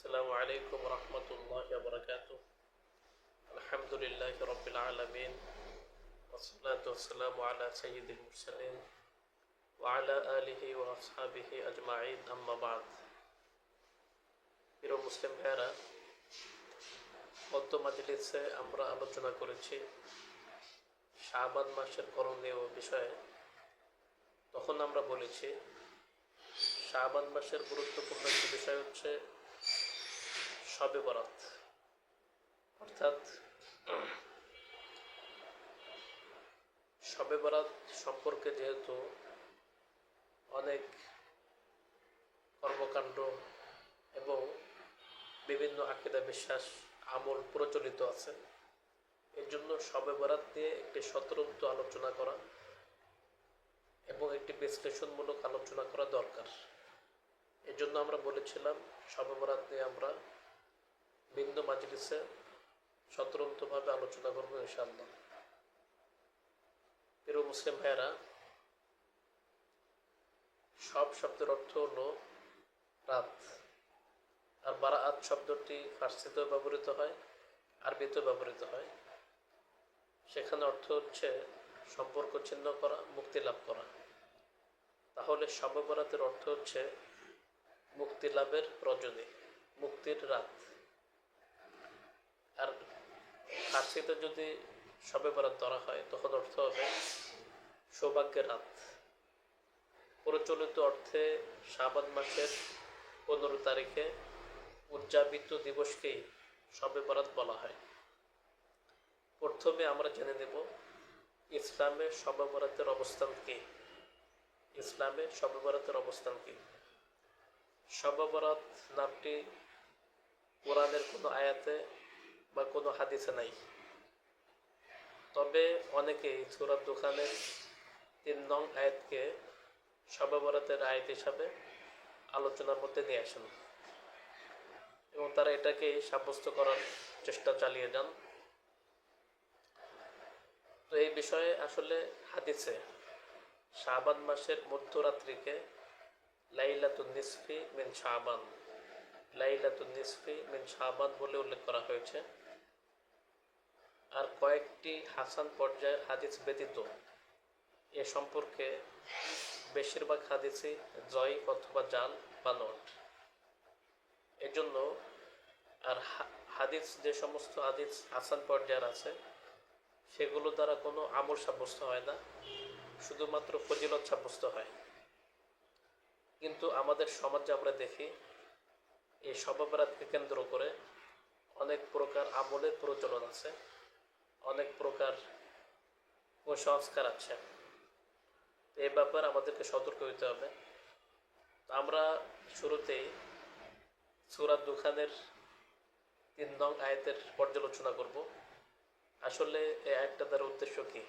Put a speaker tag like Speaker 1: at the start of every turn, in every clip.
Speaker 1: السلام عليكم ورحمة الله وبركاته الحمد لله رب العالمين والصلاة والسلام على سيد المرسلين وعلى آله وأصحابه أجمعين أما بعد প্রিয় মুসলিম ভাইয়েরা গত মাজলিসে আমরা আলোচনা করেছি শাহবান মাসের করণীয় বিষয়ে তখন আমরা বলেছি শাহবান মাসের গুরুত্বপূর্ণ একটি বিষয় হচ্ছে শবে বরাত অর্থাৎ শবে বরাত সম্পর্কে যেহেতু অনেক কর্মকাণ্ড এবং বিভিন্ন আকিদা বিশ্বাস, আমল প্রচলিত আছে এর জন্য শবে বরাত নিয়ে একটি স্বতন্ত্র আলোচনা করা এবং একটি বিশ্লেষণমূলক আলোচনা করা দরকার। এর জন্য আমরা বলেছিলাম শবে বরাত নিয়ে আমরা বিন্দু মাজলিসে স্বতন্ত্রভাবে আলোচনা করব ইনশাআল্লাহ। প্রিয় মুসলিম ভাইয়েরা, সব শব্দের অর্থ হলো রাত। আর বারাআত শব্দটি ফার্সিতেও ব্যবহৃত হয়, আরবিতেও ব্যবহৃত হয়। সেখানে অর্থ হচ্ছে সম্পর্ক ছিন্ন করা, মুক্তি লাভ করা। তাহলে শবে বরাতের অর্থ হচ্ছে মুক্তি লাভের রজনী মুক্তির রাত আর ফার্সিতে যদি শবে বরাত ধরা হয়, তখন অর্থ হবে সৌভাগ্যের রাত। প্রচলিত অর্থে শাবান মাসের পনেরো তারিখে উদযাপিত দিবসকেই শবে বরাত বলা হয়। প্রথমে আমরা জেনে নেব ইসলামে শবে বরাতের অবস্থান কী। ইসলামে সবে বরাতের অবস্থান কী? শবে বরাত নামটি কোরআনের কোনো আয়াতে বা কোনো হাদিসে নাই। তবে অনেকেই সুরাত দোকানের তিন নং আয়াতকে শবে বরাতের আয়াত হিসাবে আলোচনার মধ্যে নিয়ে আসেন এবং তারা এটাকে সাব্যস্ত করার চেষ্টা চালিয়ে যান। তো এই বিষয়ে আসলে হাদিসে শাবান মাসের মধ্যরাত্রিকে লাইলাতুন নিসফি মিন শাবান, লাইলাতুন নিসফি মিন শাবান বলে উল্লেখ করা হয়েছে। আর কয়েকটি হাসান পর্যায়ের হাদিস ব্যতীত। এ সম্পর্কে বেশিরভাগ হাদিসই জয় অথবা জাল বা নট। এজন্য আর হাদিস যে সমস্ত হাদিস হাসান পর্যায়ের আছে, সেগুলো দ্বারা কোনো আমল সাব্যস্ত হয় না, শুধুমাত্র ফজিলত সাব্যস্ত হয়। কিন্তু আমাদের সমাজে আমরা দেখি, এই সবাবরাতকে কেন্দ্র করে অনেক প্রকার আমলের প্রচলন আছে। অনেক প্রকার কুসংস্কার আছে। এই ব্যাপারে আমাদেরকে সতর্ক হইতে হবে। আমরা শুরুতেই সুরাত দুখানের তিন নং আয়াতের পর্যালোচনা করব। আসলে এই আয়াতটা দ্বারা উদ্দেশ্য কী?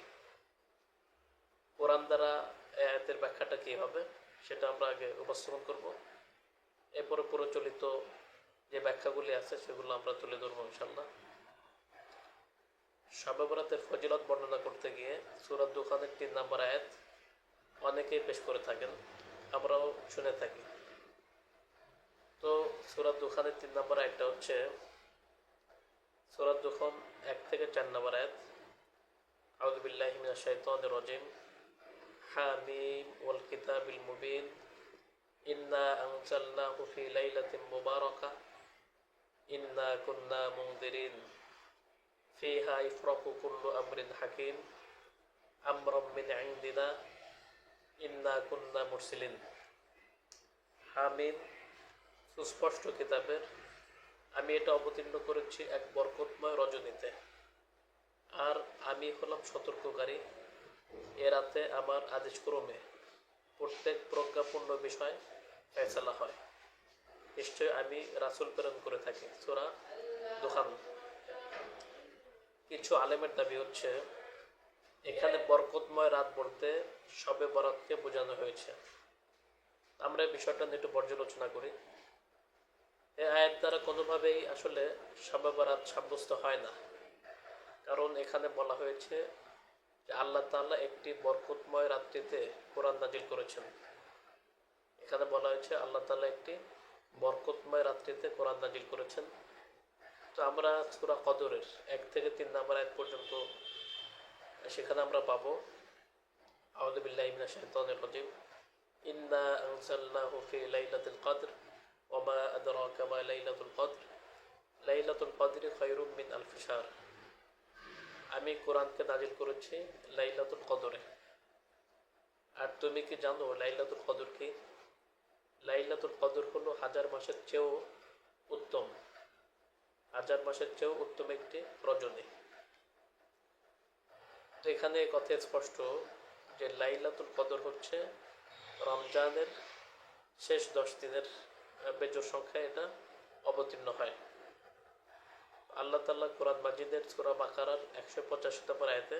Speaker 1: কোরআন দ্বারা এই আয়াতের ব্যাখ্যাটা কী হবে সেটা আমরা আগে উপস্থাপন করব। এরপরে প্রচলিত যে ব্যাখ্যাগুলি আছে সেগুলো আমরা তুলে ধরবো ইনশাল্লাহ শাবাবরাতের ফজিলত বর্ণনা করতে গিয়ে সুরাত দুখানের তিন নম্বর আয়াত অনেকেই পেশ করে থাকেন, আমরাও শুনে থাকি। তো সুরাত দুখানের তিন নম্বর আয়াতটা হচ্ছে সুরাত দুখন এক থেকে চার নম্বর আয়াত। আউদুবিল্লাহ মিনা শৈতন রজিম। হামিম ওয়াল কিতাবিল মুবিন। ইন্না আনসাল্লাহু ফি লাইলাতিন মুবারাকা। ইন্না কুন্না মুনদিরিন। فيها يفرق كل أمر حكيم أمرا من عندنا إنا كنا مرسلين হামিম সুস্পষ্ট কিতাবের আমি এটা অবতীর্ণ করেছি এক বরকতময় রজনীতে আর আমি হলাম সতর্ককারী এ রাতে আমার আদেশক্রমে প্রত্যেক প্রজ্ঞাপূর্ণ বিষয় ফেসলা হয় নিশ্চয় আমি রাসুল প্রেরণ করে থাকি সোরা দোকান কিছু আলেমের দাবি হচ্ছে, এখানে বরকতময় রাত বলতে সবে বরাতকে বোঝানো হয়েছে। আমরা এই বিষয়টা নিয়ে একটু পর্যালোচনা করি। এই আয়ের দ্বারা কোনোভাবেই আসলে সবে বরাত সাব্যস্ত হয় না। কারণ এখানে বলা হয়েছে যে আল্লাহ তাআলা একটি বরকতময় রাত্রিতে কোরআন নাজিল করেছেন। এখানে বলা হয়েছে আল্লাহ তাআলা একটি বরকতময় রাত্রিতে কোরআন নাজিল করেছেন। তো আমরা সুরা কদরের এক থেকে তিন নাম্বার আয়াত পর্যন্ত, সেখানে আমরা পাবো। ইমিনা লাইলাতুল লাইলাতুল আমি কোরআনকে নাজিল করেছি লাইলাতুল কদরে। আর তুমি কি জানো লাইলাতুল কদর কি? লাইলাতুল কদর হলো হাজার মাসের চেয়েও উত্তম। হাজার মাসের চেয়েও উত্তম একটি রজনী। এখানে কথা স্পষ্ট যে লাইলাতুল কদর হচ্ছে রমজানের শেষ দশ দিনের বেজোর সংখ্যায় এটা অবতীর্ণ হয়। আল্লাহ তাল্লাহ কোরআন মাজিদের সুরা বাকারার একশো পঁচাশি নম্বর আয়তে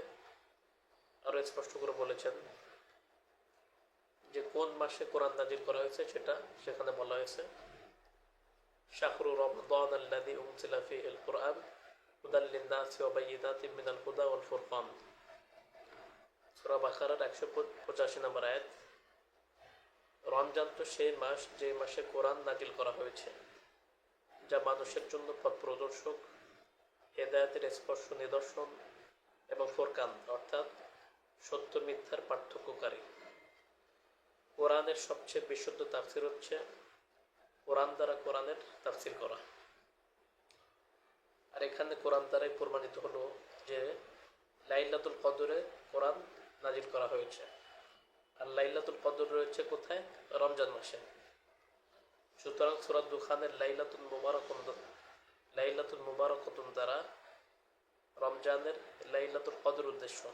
Speaker 1: আরও স্পষ্ট করে বলেছেন যে কোন মাসে কোরআন নাজির করা হয়েছে সেটা সেখানে বলা হয়েছে। শাহরু রমদান আল্লাদি উমসিলা ফিহিল কোরআন হুদাল লিন্নাসি ওয়া বাইয়িনাতিন মিনাল হুদা ওয়াল সূরা বাকারার 185 নম্বর আয়াত। রমজান তো সেই মাস, যে মাসে কোরআন নাজিল করা হয়েছে, যা মানুষের জন্য পথ প্রদর্শক, হেদায়েতের স্পর্শ নিদর্শন এবং ফোরকান, অর্থাৎ সত্য মিথ্যার পার্থক্যকারী। কোরআনের সবচেয়ে বিশুদ্ধ তাফসির হচ্ছে কোরআন দ্বারা কোরআনের তাফসির করা। আর এখানে কোরআন দ্বারাই প্রমাণিত হলো যে লাইলাতুল কদরে কোরআন নাজিল করা হয়েছে। আর লাইলাতুল কদর রয়েছে কোথায়? রমজান মাসে। সুতরাং সুরাত দুখানের লাইলাতুল মুবারকুন লাইলাতুল মুবারকতুন দ্বারা রমজানের লাইলাতুল কদর উদ্দেশ্য।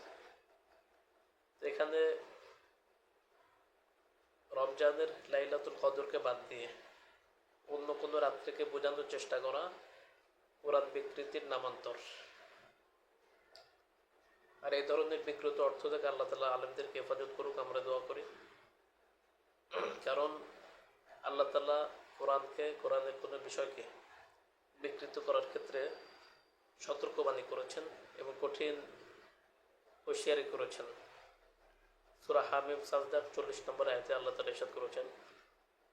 Speaker 1: এখানে রমজানের লাইলাতুল কদরকে বাদ দিয়ে অন্য কোনো রাত্রিকে বোঝানোর চেষ্টা করা। কোরআন বিকৃতির নামান্তর। আর এই ধরনের বিকৃত অর্থ থেকে আল্লাহ তালা আলমদেরকে হেফাজত করুক, আমরা দোয়া করি। কারণ আল্লাহ তালা কোরআনকে, কোরআনের কোনো বিষয়কে বিকৃত করার ক্ষেত্রে সতর্কবাণী করেছেন এবং কঠিন হুঁশিয়ারি করেছেন। সুরা হামিম সাজদার চল্লিশ নম্বর আয়াতে আল্লাহ তালা ইরশাদ করেছেন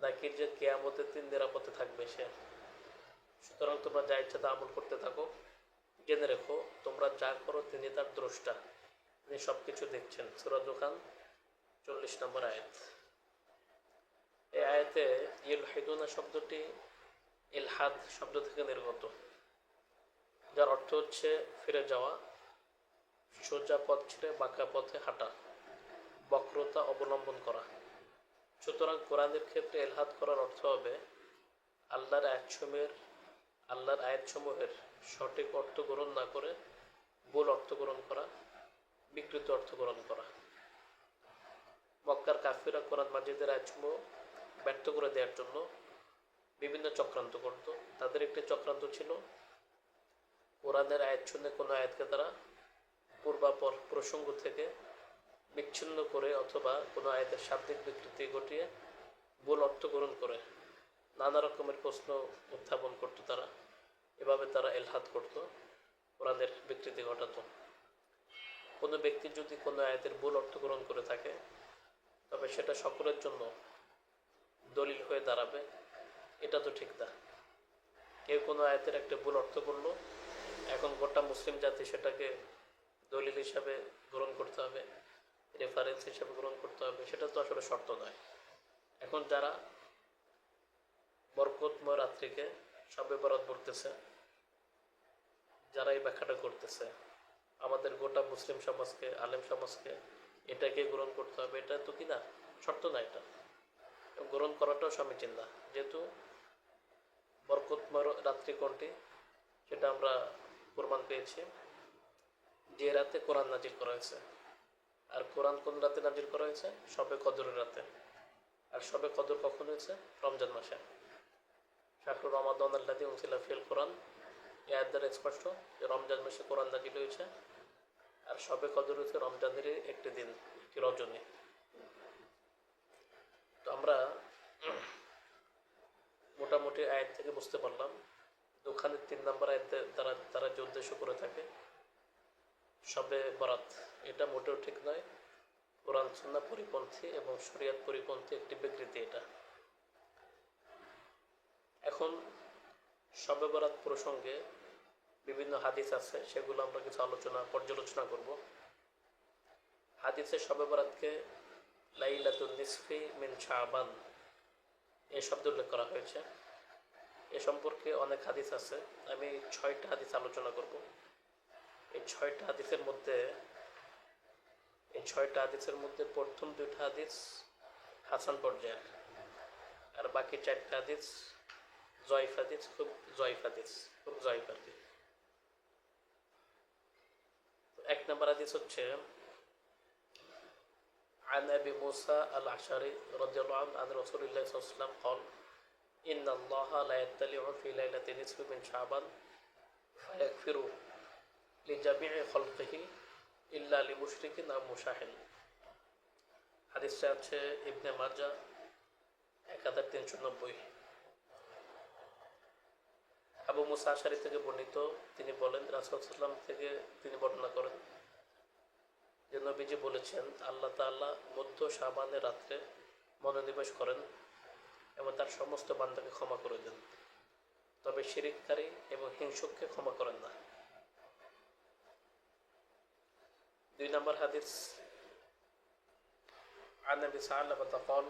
Speaker 1: নাকি যে কেয়ামতের দিন নিরাপদে থাকবে সে। সুতরাং তোমরা যা ইচ্ছা তা আমল করতে থাকো। জেনে রেখো, তোমরা যা করো তিনি তার দ্রষ্টা। তিনি সব কিছু দেখছেন। সুরা দোকান চল্লিশ নম্বর আয়াত। এই আয়াতে ইল হেদুনা শব্দটি ইলহাদ শব্দ থেকে নির্গত। যার অর্থ হচ্ছে ফিরে যাওয়া, সোজা পথ ছেড়ে বাঁকা পথে হাঁটা, বক্রতা অবলম্বন করা। সুতরাং কোরআনের ক্ষেত্রে এলহাদ করার অর্থ হবে আল্লাহর আয়াতসমূহের আল্লাহর আয়াতসমূহের সঠিক অর্থ গ্রহণ না করে ভুল অর্থ গ্রহণ করা, বিকৃত অর্থ গ্রহণ করা। মক্কার কাফিরা কোরআন মাজিদের আয়াতসমূহ ব্যর্থ করে দেওয়ার জন্য বিভিন্ন চক্রান্ত করত। তাদের একটি চক্রান্ত ছিল কোরআনের আয়াত কোনো আয়াতকে তারা পূর্বাপর প্রসঙ্গ থেকে বিচ্ছিন্ন করে অথবা কোনো আয়াতের শাব্দিক বিকৃতি ঘটিয়ে ভুল অর্থ গ্রহণ করে। নানা রকমের প্রশ্ন উত্থাপন করতো তারা। এভাবে তারা এলহাত করত, কোরআনের বিকৃতি ঘটাত। কোনো ব্যক্তি যদি কোনো আয়াতের ভুল অর্থ গ্রহণ করে থাকে, তবে সেটা সকলের জন্য দলিল হয়ে দাঁড়াবে। এটা তো ঠিক না। কেউ কোনো আয়াতের একটা ভুল অর্থ করল, এখন গোটা মুসলিম জাতি সেটাকে দলিল হিসাবে গ্রহণ করতে হবে। রেফারেন্স হিসাবে গ্রহণ করতে হবে, সেটা তো আসলে শর্ত নয়। এখন যারা বরকতময় রাত্রিকে সবে বরাত পড়তেছে যারা এই ব্যাখ্যাটা করতেছে, আমাদের গোটা মুসলিম সমাজকে, আলেম সমাজকে এটাকে গ্রহণ করতে হবে, এটা তো কি না? শর্ত না এটা। গ্রহণ করাটাও সমীচীন না। যেহেতু বরকতময় রাত্রি কোনটি, সেটা আমরা প্রমাণ পেয়েছি। যে রাতে কোরআন নাজিল করা হয়েছে। আর কোরআন কোন রাতে নাজির করা হয়েছে? সবে কদরের রাতে। আর সবে কদর কখন হয়েছে? রমজান মাসে। শাহরু রমাদান আল্লাদি উনসিলা ফিল কোরআন। এই আয়াত দ্বারা স্পষ্ট যে রমজান মাসে কোরআন নাজিল হয়েছে। আর সবে কদর হচ্ছে রমজানেরই একটি দিন, একটি রজনী। তো আমরা মোটামুটি আয়াত থেকে বুঝতে পারলাম। দোকানের তিন নম্বর আয়াত তারা তারা যে উদ্দেশ্য করে থাকে সবে বরাত। এটা মোটেও ঠিক নয়। কোরআন সন্না পরিপন্থী এবং শরিয়াত পরিপন্থী একটি বিকৃতি এটা। এখন সবে বরাত প্রসঙ্গে বিভিন্ন হাদিস আছে, সেগুলো আমরা কিছু আলোচনা, পর্যালোচনা করব। হাদিসে সবে বরাতকে লাইলাতুল নিসফি মিন শাবান এই শব্দ উল্লেখ করা হয়েছে। এ সম্পর্কে অনেক হাদিস আছে। আমি ছয়টা হাদিস আলোচনা করব। এই ছয়টা হাদিসের মধ্যে এই ছয়টা হাদিসের মধ্যে প্রথম দুইটা হাদিস হাসান পর্যায়ের আর বাকি চারটা হাদিস জয়ফ হাদিস খুব জয়ফ হাদিস খুব জয়ফ হাদিস এক নম্বর হাদিস হচ্ছে عن أبي موسى الأشعري رضي الله عنه عن رسول الله صلى الله عليه وسلم قال إن الله لا يطلع في ليلة نصف من شعبان থেকে বর্ণিত, তিনি বলেন রাসুলাম থেকে তিনি বর্ণনা করেন যে নবীজি বলেছেন, আল্লাহ তাল্লাহ মধ্য সাবানের রাত্রে মনোনিবেশ করেন এবং তার সমস্ত বান্ধাকে ক্ষমা করে দেন। তবে শিরিককারী এবং হিংসককে ক্ষমা করেন না। দুই নম্বর হাদিস عن ابي ثعلبة قال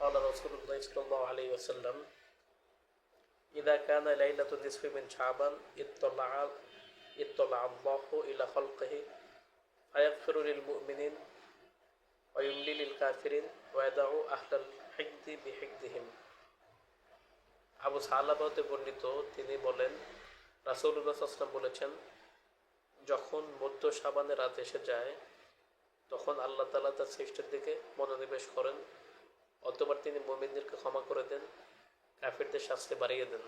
Speaker 1: قال رسول الله صلى الله عليه وسلم إذا كان ليلة النصف من شعبان اطلع اطلع الله إلى خلقه فيغفر للمؤمنين ويملي للكافرين ويدع أهل الحقد بحقدهم আবু সাহালাবাতে বর্ণিত তিনি বলেন রাসৌল্লাহ আসলাম বলেছেন যখন মধ্য সাবানের রাত এসে যায়, তখন আল্লাহ তালা তার সৃষ্টির দিকে মনোনিবেশ করেন, অতবার তিনি মোমিনদেরকে ক্ষমা করে দেন, কাফিরদের শাস্তি বাড়িয়ে দেন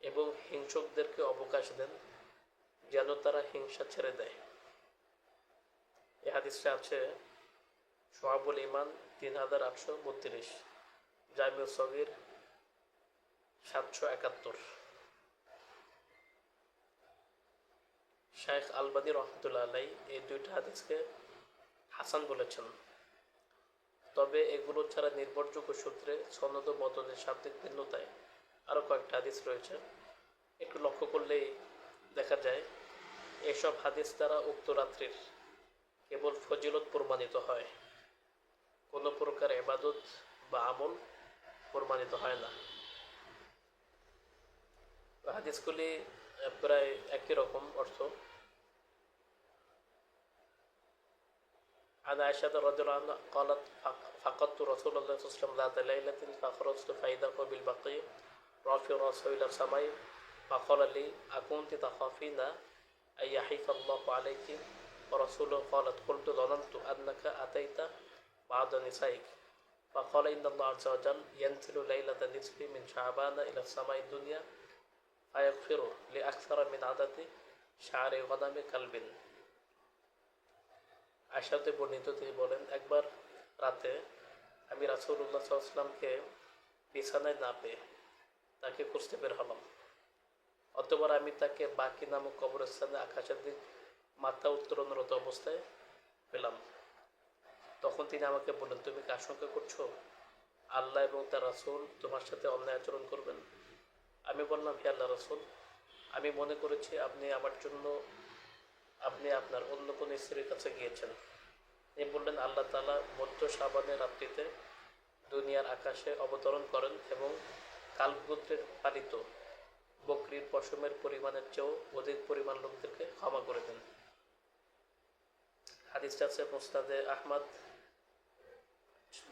Speaker 1: এবং হিংসকদেরকে অবকাশ দেন, যেন তারা হিংসা ছেড়ে দেয়। এ হাদিসটা আছে, সোহাবুল ইমান তিন হাজার আটশো বত্রিশ, জামিউ সগির সাতশো একাত্তর। শাহেখ আলবাদী রহমতুল্লাহ আলাই এই দুইটা হাদিসকে হাসান বলেছেন। তবে এগুলো ছাড়া নির্ভরযোগ্য সূত্রে সনদ মতনের শাব্দিক ভিন্নতায় আরও কয়েকটা হাদিস রয়েছে। একটু লক্ষ্য করলেই দেখা যায়, এসব হাদিস দ্বারা উক্ত রাত্রির কেবল ফজিলত প্রমাণিত হয়। কোনো প্রকার এবাদত বা আমল প্রমাণিত হয় না। হাদিসগুলি প্রায় একই রকম অর্থ। عن عائشة رضي الله عنها قالت فقدت رسول الله صلى الله عليه وسلم ذات ليلة فخرجت فإذا هو بالبقيع رافع رأسه إلى السماء فقال لي أكنت تخافين أن يحيف الله عليك؟ ورسوله قالت قلت ظننت أنك أتيت بعض نسائك. فقال إن الله عز وجل ينزل ليلة النصف من شعبان إلى السماء الدنيا فيغفر لأكثر من عدد شعر غنم كلب আশাতে বর্ণিত তিনি বলেন, একবার রাতে আমি রাসৌল্লাহ সাল্লামকে বিছানায় না পেয়ে তাকে খুঁজতে বের হলাম। অতবার আমি তাকে বাকি নামক কবরস্থানে আকাশের দিক মাথা উত্তোলনরত অবস্থায় পেলাম। তখন তিনি আমাকে বললেন, তুমি কি আশঙ্কা করছ? আল্লাহ এবং তার রাসুল তোমার সাথে অন্যায় আচরণ করবেন? আমি বললাম, হে আল্লাহ রাসুল, আমি মনে করেছি আপনি আমার জন্য আপনি আপনার অন্য কোনো স্ত্রীর কাছে গিয়েছেন। তিনি বললেন, আল্লাহ তালা মধ্য সাবানের রাত্রিতে দুনিয়ার আকাশে অবতরণ করেন এবং কালপুত্রের পালিত বকরির পশমের পরিমাণের চেয়েও অধিক পরিমাণ লোকদেরকে ক্ষমা করে দেন। হাদিসটা আছে মোস্তাদে আহমদ,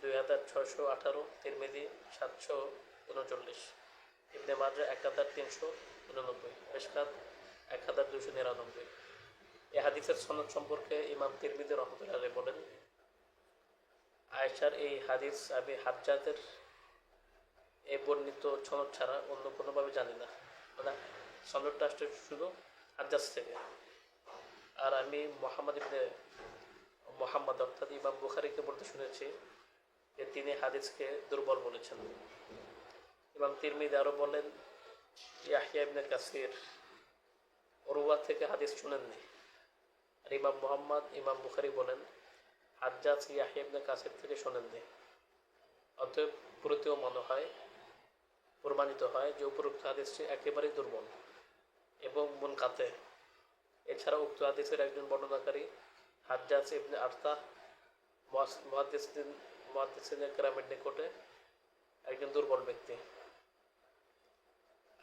Speaker 1: দুই হাজার ছয়শো আঠারো তিরমিদি সাতশো উনচল্লিশ, ইবনে মাজা এক হাজার তিনশো উননব্বই পেশকাত এক হাজার দুশো নিরানব্বই। এ হাদিসের সনদ সম্পর্কে ইমাম তিরমিদি রহমতুল্লাহ বলেন, আয়েশার এই হাদিস আবি হাজ্জাদের এই বর্ণিত সনদ ছাড়া অন্য কোনোভাবে জানি না। মানে সনদটা আসছে শুধু হাজ্জাজ থেকে। আর আমি মোহাম্মদ ইবনে মোহাম্মদ অর্থাৎ ইমাম বুখারিকে বলতে শুনেছি, যে তিনি হাদিসকে দুর্বল বলেছেন। ইমাম তিরমিদ আরও বলেন ইয়াহিয়া ইবনে কাসির ওরুয়া থেকে হাদিস শুনেননি। আর ইমাম মোহাম্মদ, ইমাম বুখারি বলেন, হাজ্জাজ ইয়াহিয়া কাসির থেকে শোনেননি অতএব প্রতিও মনে হয়, প্রমাণিত হয় যে উপরোক্ত হাদিসটি একেবারেই দুর্বল এবং মন কাতে এছাড়া উক্ত হাদিসের একজন বর্ণনাকারী, হাজ্জাজ ইবনে আর্তা মহাদিসদিন মহাদিসিনের গ্রামের নিকটে একজন দুর্বল ব্যক্তি।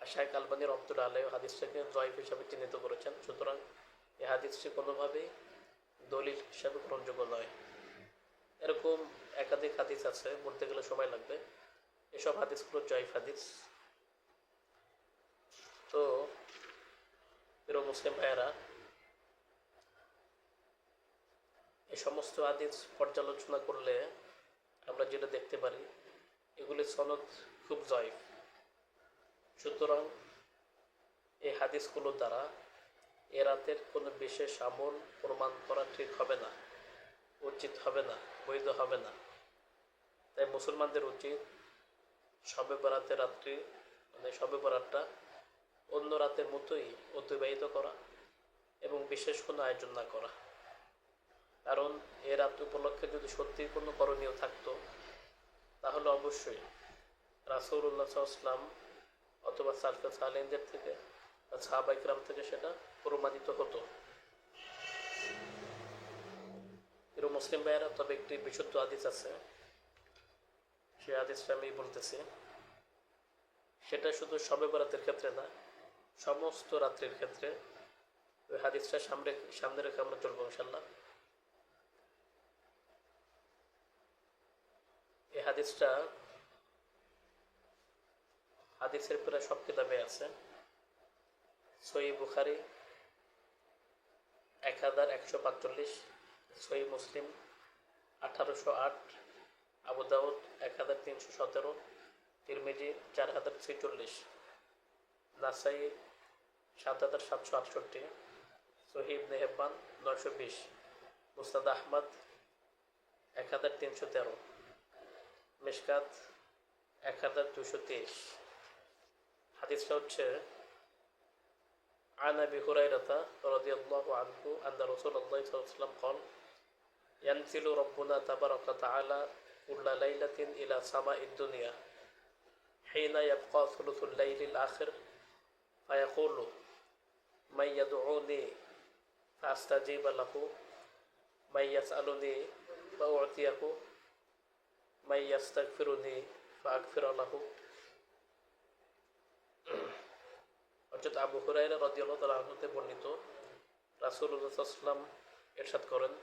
Speaker 1: আর শাহেক আলবানী রহমতুল আলহ হাদিসটাকে জয়ফ হিসাবে চিহ্নিত করেছেন। সুতরাং এই হাদিসটি কোনোভাবেই দলিল হিসাবে গ্রহণযোগ্য নয়। এরকম একাধিক হাদিস আছে, বলতে গেলে সময় লাগবে। এসব হাদিসগুলো জয়ফ হাদিস। তো, প্রিয় মুসলিম ভাইয়েরা এই সমস্ত হাদিস পর্যালোচনা করলে আমরা যেটা দেখতে পারি এগুলি সনদ খুব জয়ফ। সুতরাং এই হাদিসগুলোর দ্বারা এ রাতের কোনো বিশেষ আমল প্রমাণ করা ঠিক হবে না, উচিত হবে না, বৈধ হবে না। তাই মুসলমানদের উচিত সবে বরাতের রাত্রি মানে সবে বরাতটা অন্য রাতের মতোই অতিবাহিত করা এবং বিশেষ কোনো আয়োজন না করা। কারণ এ রাত উপলক্ষে যদি সত্যিই কোনো করণীয় থাকতো, তাহলে অবশ্যই রাসৌল্লাহ ইসলাম অথবা সালফে সালেনদের থেকে সাহাবাইকরাম থেকে সেটা প্রমাণিত হতো। এর মুসলিম ভাইয়েরা তবে একটি বিশুদ্ধ আদিস আছে। সে আদিসটা আমি বলতেছি। সেটা শুধু সবে বরাতের ক্ষেত্রে না, সমস্ত রাত্রির ক্ষেত্রে। ওই হাদিসটা সামনে সামনে রেখে আমরা চলবো ইনশাল্লাহ এই হাদিসটা হাদিসের প্রায় সব কিতাবে আছে। সই বুখারি এক হাজার একশো পাঁচচল্লিশ সই মুসলিম আঠারোশো আট আবুদাউদ এক হাজার তিনশো সতেরো, তিরমিজি চার হাজার ছেচল্লিশ, নাসাই সাত হাজার সাতশো আটষট্টি সহিব নেহেবান নয়শো বিশ, মুস্তাদ আহমদ এক হাজার তিনশো তেরো, মিশকাত এক হাজার দুশো তেইশ হাদিসটা হচ্ছে عن أبي هريرة رضي الله عنه أن رسول الله صلى الله عليه وسلم قال ينزل ربنا تبارك وتعالى كل ليلة إلى سماء الدنيا حين يبقى ثلث الليل الآخر. فيقول من يدعوني فأستجيب له من يسألني فأعطيه من يستغفرني فأغفر له. অর্থাৎ আবু হুরাইরা রদিয়াল্লাহ তালা আহমদে বর্ণিত রাসুল্লাহাম এরশাদ করেন,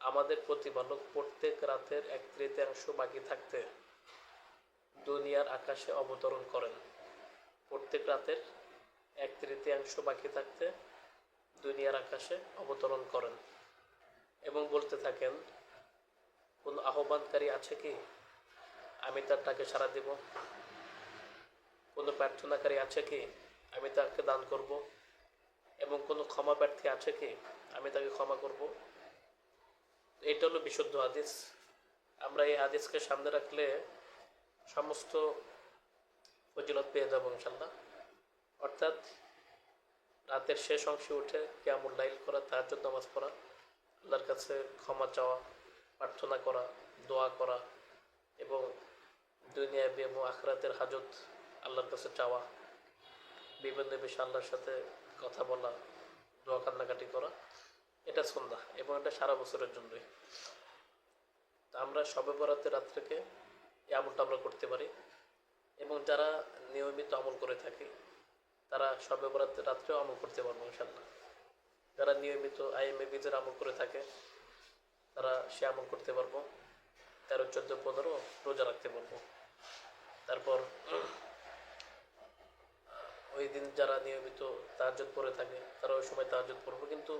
Speaker 1: আমাদের প্রতিপালক প্রত্যেক রাতের এক তৃতীয়াংশ বাকি থাকতে দুনিয়ার আকাশে অবতরণ করেন। প্রত্যেক রাতের এক তৃতীয়াংশ বাকি থাকতে দুনিয়ার আকাশে অবতরণ করেন। এবং বলতে থাকেন, কোনো আহ্বানকারী আছে কি? আমি তার ডাকে সাড়া দেব। কোনো প্রার্থনাকারী আছে কি? আমি তাকে দান করব। এবং কোনো ক্ষমা প্রার্থী আছে কি? আমি তাকে ক্ষমা করব। এটা হলো বিশুদ্ধ হাদিস। আমরা এই হাদিসকে সামনে রাখলে সমস্ত ফজিলত পেয়ে যাব ইনশাল্লাহ অর্থাৎ রাতের শেষ অংশে উঠে কেমন লাইল করা তার জন্য নামাজ পড়া, আল্লাহর কাছে ক্ষমা চাওয়া, প্রার্থনা করা, দোয়া করা এবং দুনিয়া এবং আখরাতের হাজত আল্লাহর কাছে চাওয়া। বিভিন্ন বিষয়ে আল্লাহর সাথে কথা বলা, দোয়া কান্নাকাটি করা, এটা সন্ধ্যা এবং এটা সারা বছরের জন্যই। আমরা সবে বরাতের রাত্রেকে এই আমলটা আমরা করতে পারি। এবং যারা নিয়মিত আমল করে থাকে, তারা সবে বরাতের রাত্রেও আমল করতে পারব ইনশাল্লাহ যারা নিয়মিত আইএমএ বিজের আমল করে থাকে, তারা সে আমল করতে পারব। তেরো, চোদ্দ, পনেরো রোজা রাখতে পারব। তারপর ওই দিন যারা নিয়মিত তাহাজত পড়ে থাকে, তারা ওই সময় তাহাজত পড়ব। কিন্তু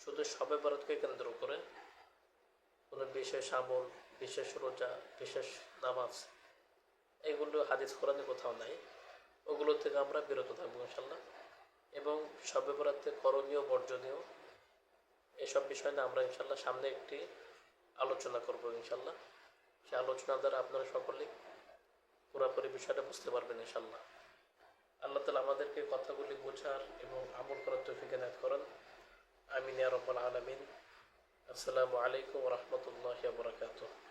Speaker 1: শুধু সবে ভারতকে কেন্দ্র করে কোনো বিশেষ আমল, বিশেষ রোজা, বিশেষ নামাজ, এগুলো হাদিস কোরআনে কোথাও নাই। ওগুলো থেকে আমরা বিরত থাকব ইনশাল্লাহ এবং সবে বরাতে করণীয়, বর্জনীয় এসব বিষয় নিয়ে আমরা ইনশাল্লাহ সামনে একটি আলোচনা করব ইনশাল্লাহ সে আলোচনার দ্বারা আপনারা সকলেই পুরোপুরি বিষয়টা বুঝতে পারবেন ইনশাল্লাহ আল্লাহ তালা আমাদেরকে কথাগুলি বোঝার এবং আমল করার তৌফিকে না করেন। আমিন আলমিন আলামিন। আসসালামু আলাইকুম রহমতুল্লাহ বরাকাতুহ।